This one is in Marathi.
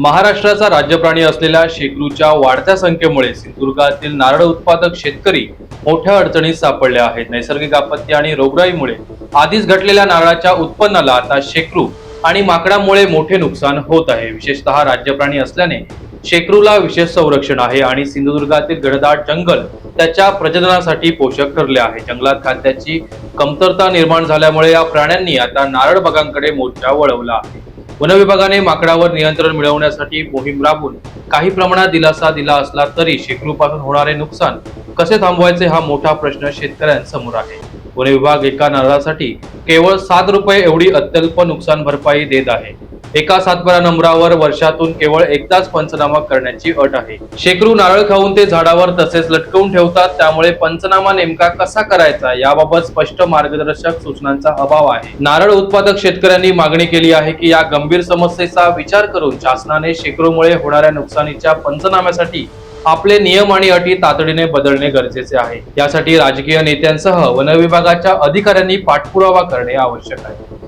महाराष्ट्राचा राज्यप्राणी असलेल्या शेकरूच्या वाढत्या संख्येमुळे सिंधुदुर्गातील नारळ उत्पादक शेतकरी मोठ्या अडचणीत सापडले आहेत. नैसर्गिक आपत्ती आणि रोगराईमुळे आधीच घटलेल्या नारळाच्या उत्पन्नाला आता शेकरू आणि माकडामुळे मोठे नुकसान होत आहे. विशेषतः राज्यप्राणी असल्याने शेकरूला विशेष संरक्षण आहे आणि सिंधुदुर्गातील गडदाट जंगल त्याच्या प्रजननासाठी पोषक ठरले आहे. जंगलात खाद्याची कमतरता निर्माण झाल्यामुळे या प्राण्यांनी आता नारळ बागांकडे मोर्चा वळवला आहे. वन विभागाने माकडावर नियंत्रण मिळवण्यासाठी मोहीम राबवून काही प्रमाणात दिलासा दिला असला तरी शेकडूपासून होणारे नुकसान कसे थांबवायचे हा मोठा प्रश्न शेतकऱ्यांसमोर आहे. वन विभाग एका नारळासाठी केवळ सात रुपये एवढी अत्यल्प नुकसान भरपाई देत आहे. एका सातबारा नंबरावर वर्षातून केवळ एकदाच पंचनामा करण्याची अट आहे. शेकडू नारळ खाऊन ते झाडावर तसेच लटकवून ठेवतात त्यामुळे पंचनामा नेमका कसा करायचा याबाबत स्पष्ट मार्गदर्शक सूचनांचा अभाव आहे. नारळ उत्पादक शेतकऱ्यांनी मागणी केली आहे की या गंभीर समस्येचा विचार करून शासनाने शेकरूमुळे होणाऱ्या नुकसानीच्या पंचनाम्यासाठी आपले नियम आणि अटी तातडीने बदलणे गरजेचे आहे. यासाठी राजकीय नेत्यांसह वन विभागाच्या अधिकाऱ्यांनी पाठपुरावा करणे आवश्यक आहे.